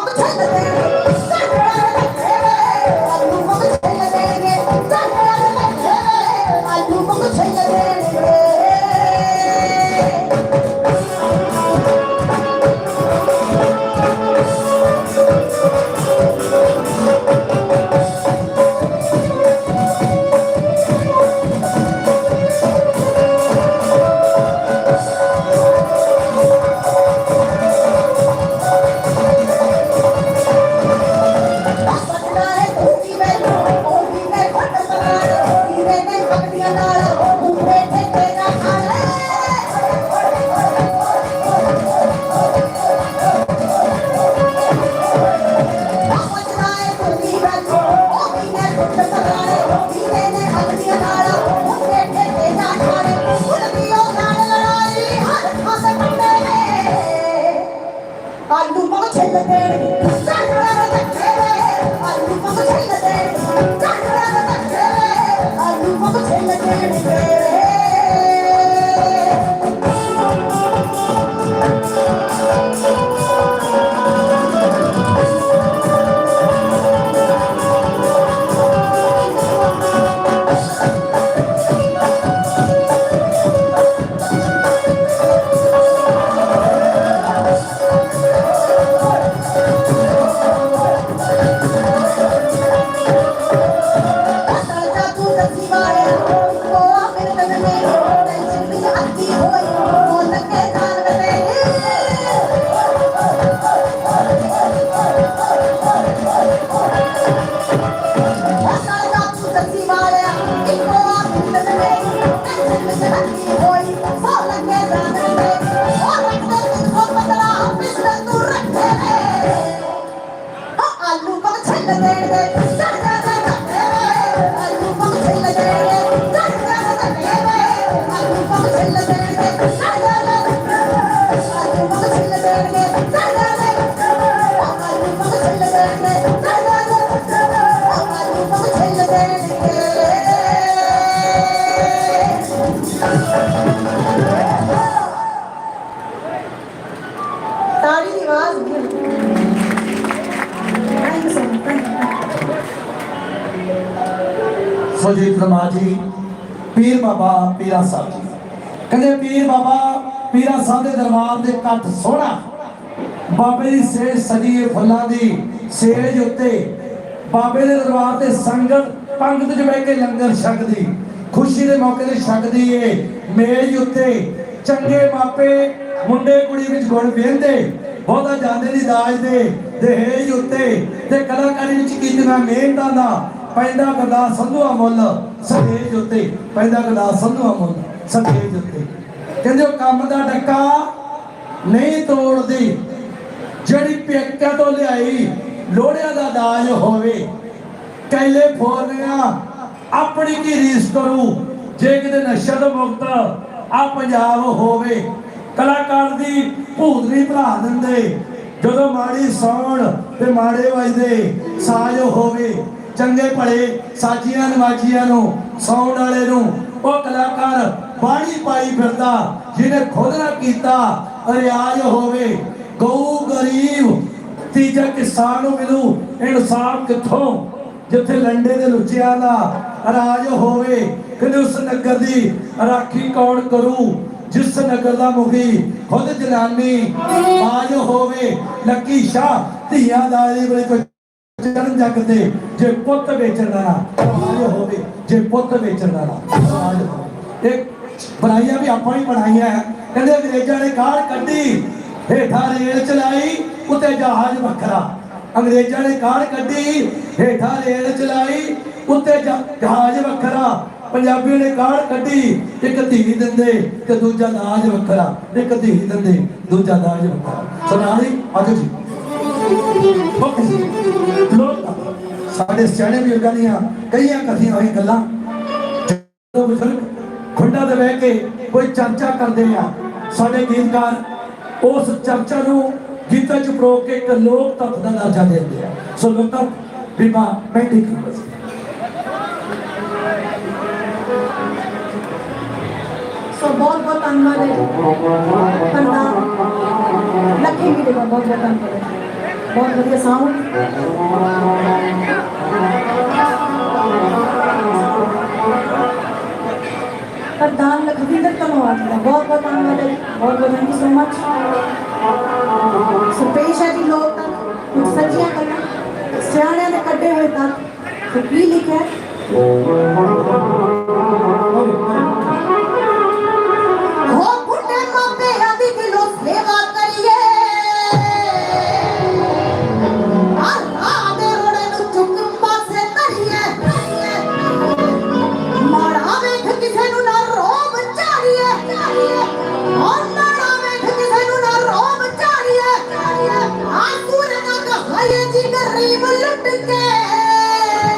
All the time that they Yeah. ਸੋ ਫਰਮਾ ਜੀ, ਪੀਰ ਬਾਬਾ ਪੀਰਾ ਸਾਹਿਬ ਜੀ। ਕਹਿੰਦੇ ਪੀਰ ਬਾਬਾ ਪੀਰਾ ਸਾਹਿਬ ਦੇ ਦਰਬਾਰ ਦੇ ਕੱਠ ਸੋਹਣਾ। ਬਾਬੇ ਦੀ ਸੇਜ ਸਜੀਏ ਫੁੱਲਾਂ ਦੀ ਸੇਜ ਉੱਤੇ ਬਾਬੇ ਦੇ ਦਰਬਾਰ ਤੇ ਸੰਗਤ, ਪੰਗਤ 'ਚ ਬਹਿ ਕੇ ਲੰਗਰ ਛਕਦੀ, ਖੁਸ਼ੀ ਦੇ ਮੌਕੇ ਤੇ ਛਕਦੀ ਏ। ਮੇਜ਼ ਉੱਤੇ ਚੰਗੇ ਮਾਪੇ, ਮੁੰਡੇ ਕੁੜੀ ਵਿੱਚ ਗੁਣ ਵੇਂਦੇ, ਬਹੁਤਾ ਜਾਂਦੇ ਦੀ ਦਾਜ ਦੇ ਦਹੇਜ ਉੱਤੇ ਤੇ ਕਲਾਕਾਰੀ ਵਿੱਚ ਕੀਤੀਆਂ ਮਿਹਨਤਾਂ ਦਾ ਪੈਂਦਾ ਗਦਾ ਸੰਧੂਆ ਮੁੱਲ ਸਟੇਜ ਉੱਤੇ, ਪੈਂਦਾ ਗਦਾ ਸੰਧੂਆ ਮੁੱਲ ਸਟੇਜ ਉੱਤੇ। ਕਹਿੰਦੇ ਉਹ ਕੰਮ ਦਾ ਡੱਕਾ ਨਹੀਂ ਤੋੜਦੀ। ਜਿਹੜੀ ਪੇਕਿਆਂ ਤੋਂ ਲਿਆਈ ਲੋੜਿਆਂ ਦਾ ਦਾਜ ਹੋਵੇ ਕੈਲੇ ਫੋਰਨੀਆਂ, ਆਪਣੀ ਕੀ ਰੀਸ ਕਰੂ? ਜੇ ਕਿਤੇ ਨਸ਼ਾ ਤੋਂ ਮੁਕਤ ਆ ਪੰਜਾਬ ਹੋਵੇ, ਕਲਾਕਾਰ ਦੀ ਭੂਤ ਨਹੀਂ ਭਰਾ ਦਿੰਦੇ। ਜਦੋਂ ਮਾੜੀ ਸੌਣ ਤੇ ਮਾੜੇ ਵਜਦੇ, ਸਾਜ ਹੋਵੇ ਚੰਗੇ ਭਲੇ ਸਾਜੀਆਂ ਨਵਾਜੀਆਂ ਨੂੰ, ਸੌਣ ਵਾਲੇ ਨੂੰ, ਉਹ ਕਲਾਕਾਰ ਬਾਣੀ ਪਾਈ ਫਿਰਦਾ, ਜਿਹਨੇ ਖੁਦ ਨਾ ਕੀਤਾ ਰਿਆਜ਼ ਹੋਵੇ। ਗਊ ਗਰੀਬ, ਤੀਜਾ ਕਿਸਾਨ ਨੂੰ ਮਿਲੂ ਇਨਸਾਫ ਕਿੱਥੋਂ? ਜਿੱਥੇ ਲੰਡੇ ਦੇ ਲੁੱਚਿਆਂ ਦਾ ਰਾਜ ਹੋਵੇ ਕਹਿੰਦੇ ਉਸ ਨਗਰ ਦੀ ਰਾਖੀ ਕੌਣ ਕਰੂ? ਜਿਸ ਨਗਰ ਦਾ ਮੁਖੀ ਖੁਦ ਜਨਾਨੀ ਬਾਜ ਹੋਵੇ। ਲੱਕੀ ਸ਼ਾਹ, ਧੀਆਂ ਦਾ ਇਹ ਵੇਲੇ ਕੋਈ ਜੱਗ ਤੇ ਜੇ ਪੁੱਤ ਵੇਚਣ ਦਾ ਨਾ ਹੋਵੇ, ਜੇ ਪੁੱਤ ਵੇਚਣ ਦਾ ਨਾ ਹੋਵੇ। ਇਹ ਬਣਾਈਆਂ ਵੀ ਆਪਾਂ ਹੀ ਬਣਾਈਆਂ ਕਹਿੰਦੇ ਅੰਗਰੇਜ਼ਾਂ ਨੇ ਕਾਲ ਕੱਢੀ, ਹੇਠਾਂ ਰੇਲ ਚਲਾਈ, ਉੱਤੇ ਜਹਾਜ਼ ਵੱਖਰਾ। ਅੰਗਰੇਜ਼ਾਂ ਨੇ ਕਾਲ ਕੱਢੀ, ਹੇਠਾਂ ਰੇਲ ਚਲਾਈ, ਉੱਤੇ ਜਹਾਜ਼ ਵੱਖਰਾ। ਪੰਜਾਬੀਆਂ ਨੇ ਕਾਲ ਕੱਢੀ, ਇੱਕ ਧੀ ਦਿੰਦੇ ਤੇ ਦੂਜਾ ਦਾਜ ਵੱਖਰਾ। ਇੱਕ ਧੀ ਦਿੰਦੇ, ਦੂਜਾ ਦਾਜ ਵੱਖਰਾ। ਸੁਣਾਣੀ ਆਜੋ ਜੀ। ਸਾਡੇ ਸਿਆਣੇ ਬਜ਼ੁਰਗਾਂ ਦੀਆਂ ਕਈਆਂ ਕਥੀਆਂ ਹੋਈ ਗੱਲਾਂ। ਜਦੋਂ ਬਜ਼ੁਰਗ ਖੁੰਡਾ ਤੇ ਬਹਿ ਕੇ ਕੋਈ ਚਰਚਾ ਕਰਦੇ ਆ, ਸਾਡੇ ਗੀਤਕਾਰ ਉਸ ਚਰਚਾ ਨੂੰ ਗੀਤਾਂ ਚ ਪਰੋ ਕੇ ਇੱਕ ਲੋਕ ਤੱਤ ਦਾ ਦਰਜਾ ਦਿੰਦੇ ਆ। ਸੋ ਲੋਕ ਤੱਤ ਬੀਮਾ ਪੈਂਦੀ ਕੀ ਬਸ। ਸੋ ਬਹੁਤ ਬਹੁਤ ਧੰਨਵਾਦ ਹੈ ਕੰਦਾ ਲੱਖੀ ਵੀ ਦੇ ਬਹੁਤ ਬਹੁਤ ਧੰਨਵਾਦ। ਬਹੁਤ ਵਧੀਆ ਸਾਊਂਡ ਪ੍ਰਧਾਨ ਲਖਵਿੰਦਰ ਧੰਨਵਾਦ ਦਾ ਬਹੁਤ ਬਹੁਤ ਧੰਨਵਾਦ ਹੈ ਬਹੁਤ ਬਹੁਤ ਥੈਂਕ ਯੂ ਸੋ ਮਚ ਸੋ ਪੇਸ਼ ਹੈ ਜੀ ਲੋਕ ਤੱਕ ਕੁਝ ਸੱਚੀਆਂ ਗੱਲਾਂ ਸਿਆਣਿਆਂ ਦੇ ਕੱਢੇ ਹੋਏ ਤੱਕ ਤੇ ਕੀ ਲਿਖਿਆ ਹੈ? Yeah.